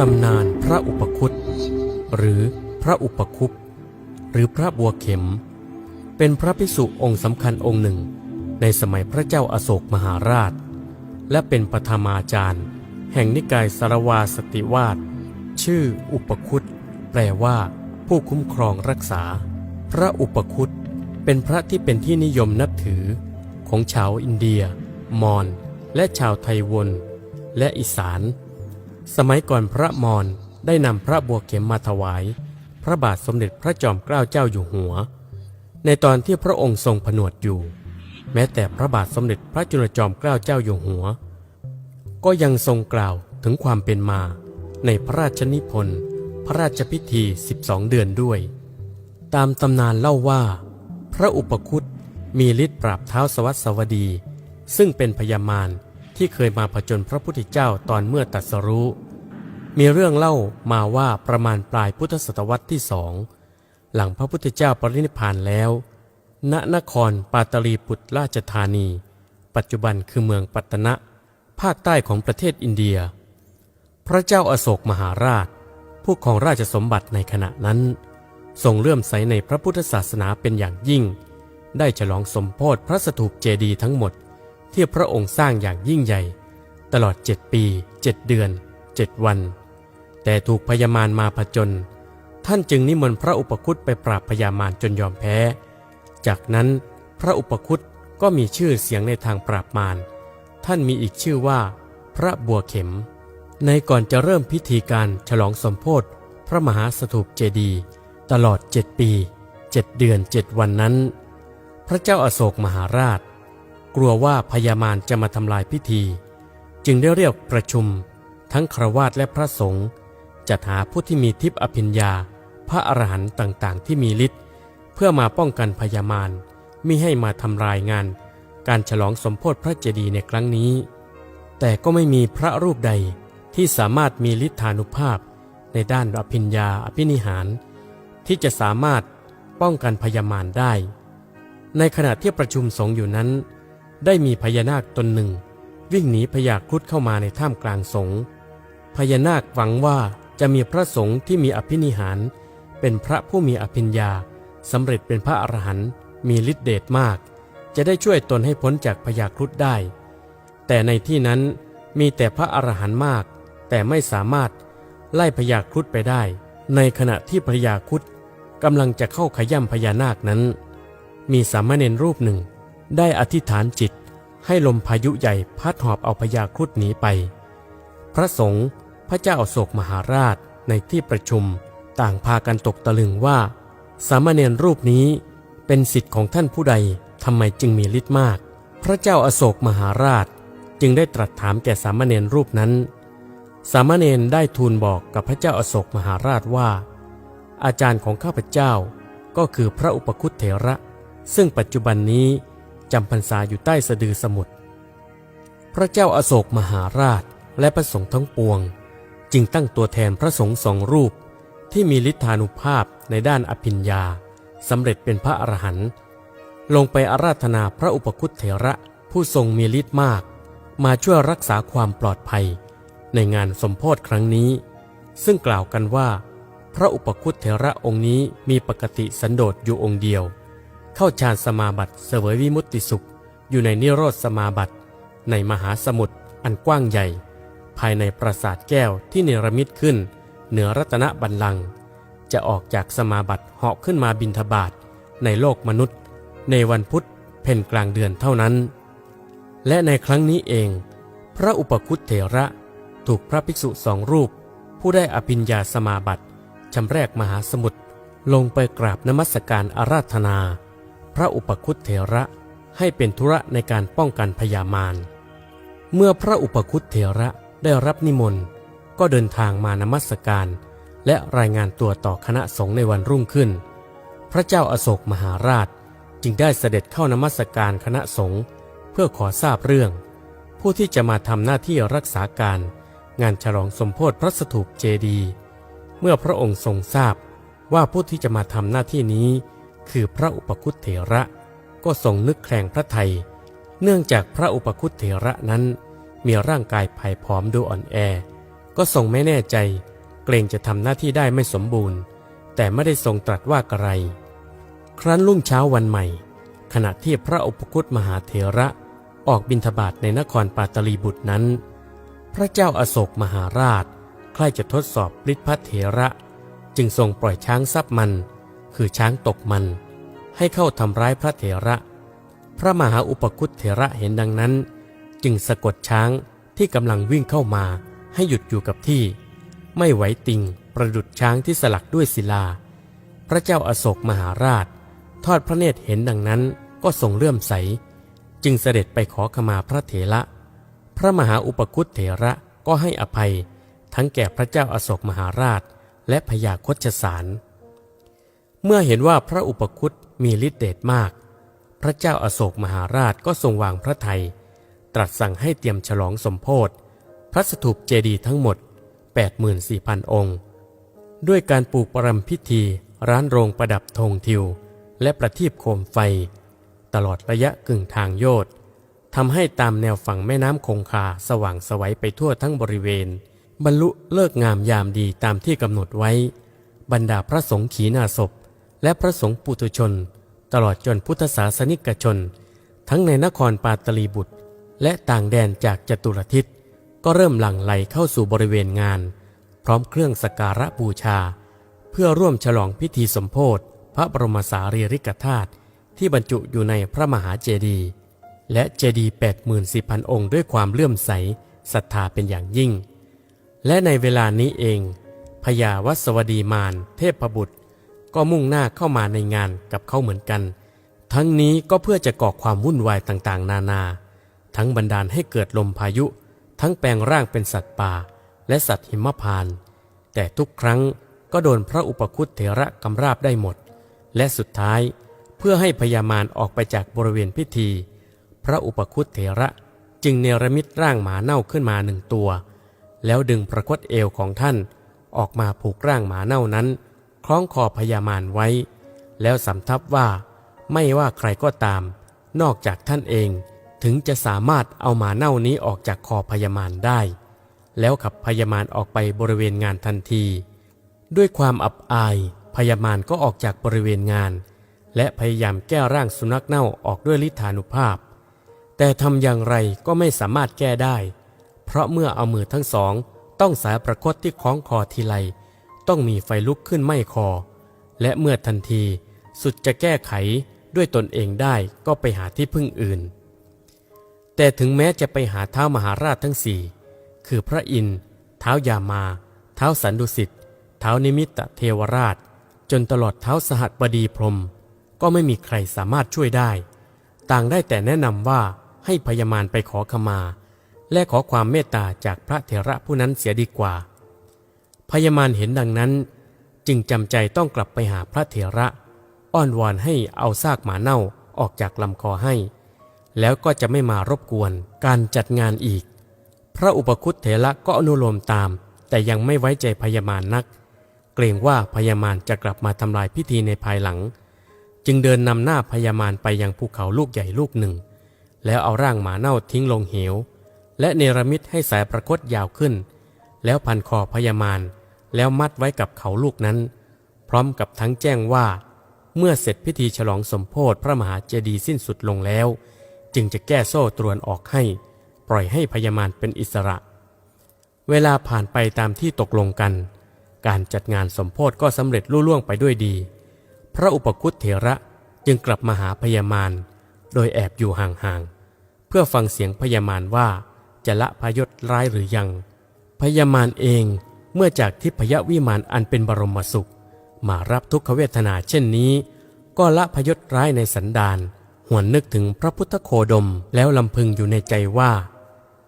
ตำนานพระอุปคุตหรือพระอุปคุปหรือพระบัวเข็ม เป็นพระภิกษุองค์สำคัญองค์หนึ่ง ในสมัยพระเจ้าอาโศกมหาราช และเป็นปฐมาจารย์ แห่งนิกายสารวาสติวาสชื่ออุปคุตแปลว่าผู้คุ้มครองรักษา พระอุปคุตเป็นพระที่เป็นที่นิยมนับถือ ของชาวอินเดีย มอญและชาวไทยวน และอีสาน สมัยก่อนพระมอญได้นำพระบัวเข็มมาถวาย พระบาทสมเด็จพระจอมเกล้าเจ้าอยู่หัว ในตอนที่พระองค์ทรงผนวดอยู่ แม้แต่พระบาทสมเด็จพระจุลจอมเกล้าเจ้าอยู่หัว ก็ยังทรงกล่าวถึงความเป็นมา ในพระราชนิพนธ์พระราชพิธี 12 เดือนด้วย ตามตำนานเล่าว่า พระอุปคุตมีฤทธิ์ปราบเท้าสวัสวดี ซึ่งเป็นพญามาร ที่เคยมาผจญพระพุทธเจ้าตอนเมื่อตรัสรู้ มีเรื่องเล่ามาว่าประมาณปลายพุทธศตวรรษที่สองหลังพระพุทธเจ้าปรินิพานแล้ว ณนครปาตลีปุตราชธานี ปัจจุบันคือเมืองปัตตนะ ภาคใต้ของประเทศอินเดีย พระเจ้าอาโศกมหาราช ผู้ของราชสมบัติในขณะนั้น ทรงเลื่อมใสในพระพุทธศาสนาเป็นอย่างยิ่ง ได้ฉลองสมโพธิพระสถูปเจดีย์ทั้งหมด ที่พระองค์สร้างอย่างยิ่งใหญ่ ตลอดเจ็ดปีเจ็ดเดือนเจ็ดวัน แต่ถูกพญามารมาผจญท่านจึงนิมนต์พระอุปคุตไปปราบพญามารจนยอมแพ้ จากนั้นพระอุปคุตก็มีชื่อเสียงในทางปราบมารท่านมีอีกชื่อว่า พระบัวเข็ม ในก่อนจะเริ่มพิธีการฉลองสมโพธิพระมหาสถูปเจดีย์ตลอดเจ็ดปีเจ็ดเดือนเจ็ดวันนั้น พระเจ้าอาโศกมหาราช กลัวว่าพญามารจะมาทำลายพิธี จึงได้เรียกประชุม ทั้งครวาสและพระสงฆ์จัดหาผู้ที่มีทิพย์อภิญญา พระอรหันต์ต่างๆ ที่มีฤทธิ์เพื่อมาป้องกันพญามารมิให้มาทำลายงาน การฉลองสมโพธิพระเจดีย์ในครั้งนี้ แต่ก็ไม่มีพระรูปใดที่สามารถมีฤทธานุภาพ ในด้านอภิญญาอภินิหาร ที่จะสามารถป้องกันพญามารได้ ในขณะที่ประชุมสงฆ์อยู่นั้น ได้มีพญานาคตนหนึ่ง วิ่งหนีพญาครุฑเข้ามาในถ้ำกลางสงฆ์พญานาคหวังว่าจะมีพระสงฆ์ที่มีอภินิหาร เป็นพระผู้มีอภิญญาสำเร็จเป็นพระอรหันต์มีฤทธิเดชมาก จะได้ช่วยตนให้พ้นจากพญาครุฑได้ แต่ในที่นั้นมีแต่พระอรหันต์มาก แต่ไม่สามารถไล่พญาครุฑไปได้ ในขณะที่พญาครุฑกำลังจะเข้าขย่ำพญานาคนั้น มีสามเณรรูปหนึ่ง ได้อธิษฐานจิตให้ลมพายุใหญ่พัดหอบเอาพญาครุฑหนีไป พระสงฆ์พระเจ้าอโศกมหาราชในที่ประชุมต่างพากันตกตะลึงว่า สามเณรรูปนี้เป็นสิทธิ์ของท่านผู้ใดทำไมจึงมีฤทธิ์มาก พระเจ้าอโศกมหาราชจึงได้ตรัสถามแก่สามเณรรูปนั้น สามเณรได้ทูลบอกกับพระเจ้าอโศกมหาราชว่า อาจารย์ของข้าพเจ้าก็คือพระอุปคุตเถระ ซึ่งปัจจุบันนี้ จำพรรษาอยู่ใต้สะดือสมุทรพระเจ้าอาโศกมหาราชและพระสงฆ์ทั้งปวง จึงตั้งตัวแทนพระสงฆ์สองรูป ที่มีฤทธานุภาพในด้านอภิญญาสำเร็จเป็นพระอรหันต์ลงไปอาราธนาพระอุปคุตเถระผู้ทรงมีฤทธิ์มาก มาช่วยรักษาความปลอดภัย ในงานสมโพธิครั้งนี้ ซึ่งกล่าวกันว่า พระอุปคุตเถระองค์นี้มีปกติสันโดษอยู่องค์เดียว เข้าฌานสมาบัติเสวยวิมุตติสุข อยู่ในนิโรธสมาบัติ ในมหาสมุทรอันกว้างใหญ่ ภายในปราสาทแก้วที่เนรมิตขึ้น เหนือรัตนบัลลังก์จะออกจากสมาบัติเหาะขึ้นมาบินทบาทในโลกมนุษย์ ในวันพุธเพ็ญกลางเดือนเท่านั้น และในครั้งนี้เอง พระอุปคุตเถระถูกพระภิกษุสองรูป ผู้ได้อภิญญาสมาบัติชำแรกมหาสมุทรลงไปกราบนมัสการอาราธนา พระอุปคุตเถระให้เป็นธุระในการป้องกันพยามาร เมื่อพระอุปคุตเถระได้รับนิมนต์ ก็เดินทางมานมัสการ และรายงานตัวต่อคณะสงฆ์ในวันรุ่งขึ้น พระเจ้าอาโศกมหาราชจึงได้เสด็จเข้านมัสการคณะสงฆ์เพื่อขอทราบเรื่อง ผู้ที่จะมาทำหน้าที่รักษาการ งานฉลองสมโพธิพระสถูปเจดี เมื่อพระองค์ทรงทราบว่าผู้ที่จะมาทำหน้าที่นี้ คือพระอุปคุตเถระ ก็ทรงนึกแคลงพระไทย เนื่องจากพระอุปคุตเถระนั้น มีร่างกายผายผอมดูอ่อนแอ ก็ทรงไม่แน่ใจ เกรงจะทำหน้าที่ได้ไม่สมบูรณ์ แต่ไม่ได้ทรงตรัสว่าอะไร ครั้นรุ่งเช้าวันใหม่ ขณะที่พระอุปคุตมหาเถระออกบิณฑบาตในนครปาตลีบุตรนั้น พระเจ้าอาโศกมหาราช ใคร่จะทดสอบฤทธิพระเถระ จึงทรงปล่อยช้างซับมัน คือช้างตกมัน ให้เข้าทำร้ายพระเถระ พระมหาอุปคุตเถระเห็นดังนั้น จึงสะกดช้างที่กำลังวิ่งเข้ามาให้หยุดอยู่กับที่ ไม่ไหวติงประดุดช้างที่สลักด้วยศิลา พระเจ้าอาโศกมหาราช ทอดพระเนตรเห็นดังนั้นก็ทรงเลื่อมใส จึงเสด็จไปขอขมาพระเถระ พระมหาอุปคุตเถระก็ให้อภัย ทั้งแก่พระเจ้าอาโศกมหาราช และพญาคชสาร เมื่อเห็นว่าพระอุปคุตมีฤทธิเดชมาก พระเจ้าอาโศกมหาราชก็ทรงวางพระทัยตรัสสั่งให้เตรียมฉลองสมโพธิพระสถูปเจดีย์ทั้งหมด 84,000 องค์ ด้วยการปลูกประรำพิธีร้านโรงประดับธงทิว และประทีปโคมไฟ ตลอดระยะกึ่งทางโยธทำให้ตามแนวฝั่งแม่น้ำคงคาสว่างสวัยไปทั่วทั้งบริเวณ บรรลุเลิกงามยามดีตามที่กำหนดไว้ บรรดาพระสงฆ์ขีณาศพ และพระสงฆ์ปุถุชน ตลอดจนพุทธศาสนิกชน ทั้งในนครปาตลีบุตร และต่างแดนจากจตุรทิศ ก็เริ่มหลั่งไหลเข้าสู่บริเวณงาน พร้อมเครื่องสกการะบูชา เพื่อร่วมฉลองพิธีสมโพธิพระบรมสารีริกธาตุที่บรรจุอยู่ในพระมหาเจดีย์และเจดีย์84,000องค์ด้วยความเลื่อมใสศรัทธาเป็นอย่างยิ่ง และในเวลานี้เองพญาวัสวดีมานเทพบุตร ก็มุ่งหน้าเข้ามาในงานกับเขาเหมือนกัน ทั้งนี้ก็เพื่อจะก่อความวุ่นวายต่างๆ นานา ทั้งบันดาลให้เกิดลมพายุ ทั้งแปลงร่างเป็นสัตว์ป่า และสัตว์หิมพานต์แต่ทุกครั้งก็โดนพระอุปคุตเถระกำราบได้หมด และสุดท้ายเพื่อให้พญามารออกไปจากบริเวณพิธี พระอุปคุตเถระจึงเนรมิตร่างหมาเน่าขึ้นมาหนึ่งตัว แล้วดึงประคตเอวของท่านออกมาผูกร่างหมาเน่านั้น คล้องคอพญามารไว้ แล้วสำทับว่าไม่ว่าใครก็ตาม นอกจากท่านเองถึงจะสามารถเอาหมาเน่านี้ออกจากคอพญามารได้ แล้วขับพญามารออกไปบริเวณงานทันที ด้วยความอับอายพญามารก็ออกจากบริเวณงาน และพยายามแก้ร่างสุนัขเน่าออกด้วยฤทธานุภาพ แต่ทำอย่างไรก็ไม่สามารถแก้ได้ เพราะเมื่อเอามือทั้งสองต้องสายประคตที่คล้องคอทีไร ต้องมีไฟลุกขึ้นไหม้คอ และเมื่อทันทีสุดจะแก้ไขด้วยตนเองได้ก็ไปหาที่พึ่งอื่น แต่ถึงแม้จะไปหาเท้ามหาราชทั้งสี่คือพระอินทร์เท้ายามา เท้าสันดุสิตเท้านิมิตเทวราช จนตลอดเท้าสหัสบดีพรม ก็ไม่มีใครสามารถช่วยได้ ต่างได้แต่แนะนำว่าให้พญามารไปขอขมา และขอความเมตตาจากพระเถระผู้นั้นเสียดีกว่า พญามารเห็นดังนั้น จึงจำใจต้องกลับไปหาพระเถระ อ้อนวอนให้เอาซากหมาเน่าออกจากลำคอให้ แล้วก็จะไม่มารบกวนการจัดงานอีก พระอุปคุตเถระก็อนุโลมตาม แต่ยังไม่ไว้ใจพญามารนัก เกรงว่าพญามารจะกลับมาทำลายพิธีในภายหลัง จึงเดินนำหน้าพญามารไปยังภูเขาลูกใหญ่ลูกหนึ่ง แล้วเอาร่างหมาเน่าทิ้งลงเหว และเนรมิตให้สายประคตยาวขึ้น แล้วพันคอพญามารแล้วมัดไว้กับเขาลูกนั้น พร้อมกับทั้งแจ้งว่า เมื่อเสร็จพิธีฉลองสมโพธิพระมหาเจดีย์สิ้นสุดลงแล้ว จึงจะแก้โซ่ตรวนออกให้ ปล่อยให้พญามารเป็นอิสระ เวลาผ่านไปตามที่ตกลงกัน การจัดงานสมโพธิก็สำเร็จลุล่วงไปด้วยดี พระอุปคุตเถระจึงกลับมาหาพญามารโดยแอบอยู่ห่างๆเพื่อฟังเสียงพญามารว่าจะละพยศร้ายหรือยัง พญามารเองเมื่อจากทิพยวิมานอันเป็นบรมสุข มารับทุกขเวทนาเช่นนี้ ก็ละพยศร้ายในสันดานหวนนึกถึงพระพุทธโคดมแล้วลำพึงอยู่ในใจว่า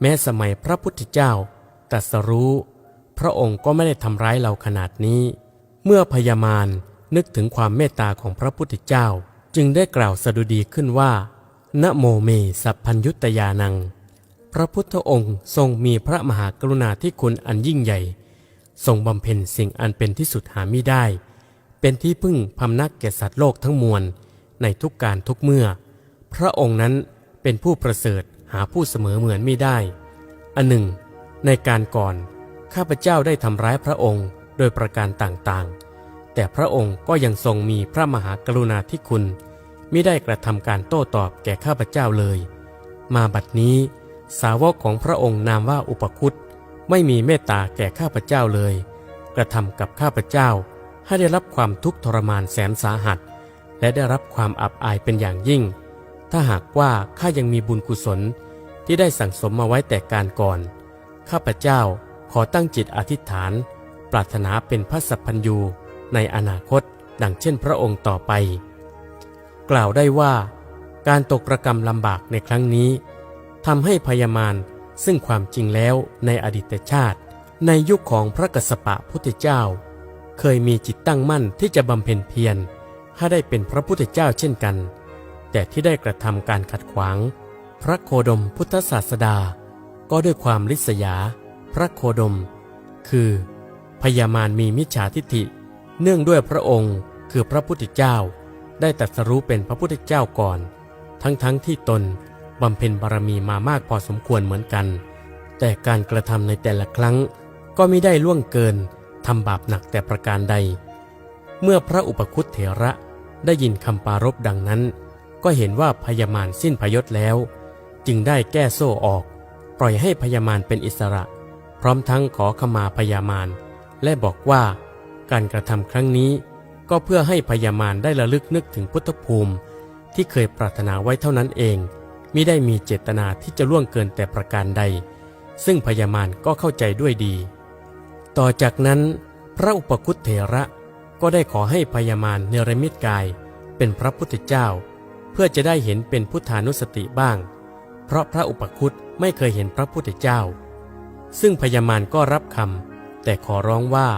แม้สมัยพระพุทธเจ้าตรัสรู้ พระองค์ก็ไม่ได้ทำร้ายเราขนาดนี้ เมื่อพญามารนึกถึงความเมตตาของพระพุทธเจ้า จึงได้กล่าวสดุดีขึ้นว่านะโมเมสัพพัญยุตยานัง พระพุทธองค์ทรงมีพระมหากรุณาธิคุณอันยิ่งใหญ่ ทรงบำเพ็ญสิ่งอันเป็นที่สุดหาไม่ได้ เป็นที่พึ่งพำนักแก่สัตว์โลกทั้งมวล ในทุกการทุกเมื่อ พระองค์นั้นเป็นผู้ประเสริฐหาผู้เสมอเหมือนไม่ได้ อันหนึ่ง ในการก่อนข้าพเจ้าได้ทำร้ายพระองค์โดยประการต่างๆ แต่พระองค์ก็ยังทรงมีพระมหากรุณาธิคุณไมิได้กระทำการโต้ตอบแก่ข้าพเจ้าเลย มาบัดนี้ สาวกของพระองค์นามว่าอุปคุตไม่มีเมตตาแก่ข้าพเจ้าเลย กระทำกับข้าพเจ้าให้ได้รับความทุกข์ทรมานแสนสาหัส และได้รับความอับอายเป็นอย่างยิ่ง ถ้าหากว่าข้ายังมีบุญกุศลที่ได้สั่งสมมาไว้แต่การก่อน ข้าพเจ้าขอตั้งจิตอธิษฐาน ปรารถนาเป็นพระสัพพัญญูในอนาคตดังเช่นพระองค์ต่อไป กล่าวได้ว่า การตกระกรรมลำบากในครั้งนี้ ทำให้พยามารซึ่งความจริงแล้วในอดีตชาติ ในยุคของพระกสสปะพุทธเจ้า เคยมีจิตตั้งมั่นที่จะบำเพ็ญเพียรให้ได้เป็นพระพุทธเจ้าเช่นกัน แต่ที่ได้กระทำการขัดขวาง พระโคดมพุทธศาสดา ก็ด้วยความริษยา พระโคดม คือ พยามารมีมิจฉาทิฏฐิ เนื่องด้วยพระองค์คือพระพุทธเจ้า ได้ตรัสรู้เป็นพระพุทธเจ้าก่อน ทั้งๆทที่ตน บำเพ็ญบารมีมามากพอสมควรเหมือนกัน แต่การกระทำในแต่ละครั้ง ก็ไม่ได้ล่วงเกินทำบาปหนักแต่ประการใด เมื่อพระอุปคุตเถระได้ยินคำปารบดังนั้น ก็เห็นว่าพยามารสิ้นพยศแล้ว จึงได้แก้โซ่ออก ปล่อยให้พยามารเป็นอิสระ พร้อมทั้งขอขมาพยามาร และบอกว่าการกระทำครั้งนี้ก็เพื่อให้พยามารได้ระลึกนึกถึงพุทธภูมิ ที่เคยปรารถนาไว้เท่านั้นเอง มิได้มีเจตนาที่จะล่วงเกินแต่ประการใด ซึ่งพยามารก็เข้าใจด้วยดี ต่อจากนั้นพระอุปคุตเถระก็ได้ขอให้พยามารเนรมิตกายเป็นพระพุทธเจ้า เพื่อจะได้เห็นเป็นพุทธานุสติบ้าง เพราะพระอุปคุตไม่เคยเห็นพระพุทธเจ้า ซึ่งพยามารก็รับคำแต่ขอร้องว่า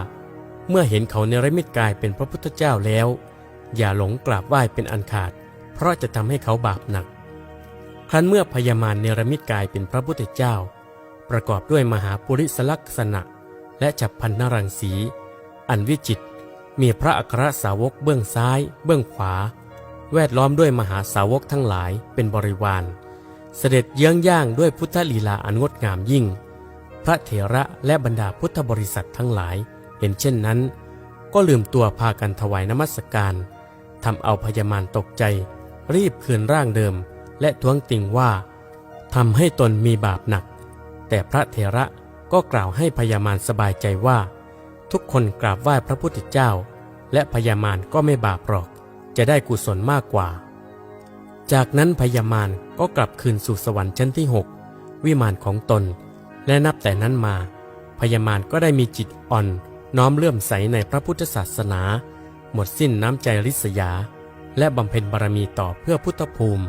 เมื่อเห็นเขาเนรมิตกายเป็นพระพุทธเจ้าแล้ว อย่าหลงกราบไหว้เป็นอันขาด เพราะจะทำให้เขาบาปหนัก ครั้นเมื่อพยามารเนรมิตกายเป็นพระพุทธเจ้า ประกอบด้วยมหาปุริสลักษณะ และฉับพันนรังสี อันวิจิต มีพระอัครสาวกเบื้องซ้าย เบื้องขวา แวดล้อมด้วยมหาสาวกทั้งหลายเป็นบริวาร เสด็จเยื้องย่างด้วยพุทธลีลาอันงดงามยิ่ง พระเถระและบรรดาพุทธบริษัททั้งหลาย เห็นเช่นนั้น ก็ลืมตัวพากันถวายนมัสการทำเอาพยามารตกใจ รีบคืนร่างเดิม และท้วงติงว่าทำให้ตนมีบาปหนัก แต่พระเถระก็กล่าวให้พยามารสบายใจว่า ทุกคนกราบไหว้พระพุทธเจ้า และพยามารก็ไม่บาปหรอก จะได้กุศลมากกว่า จากนั้นพยามารก็กลับคืนสู่สวรรค์ชั้นที่หกวิมานของตน และนับแต่นั้นมาพยามารก็ได้มีจิตอ่อนน้อมเลื่อมใสในพระพุทธศาสนา หมดสิ้นน้ำใจริษยา และบำเพ็ญบารมีต่อเพื่อพุทธภูมิ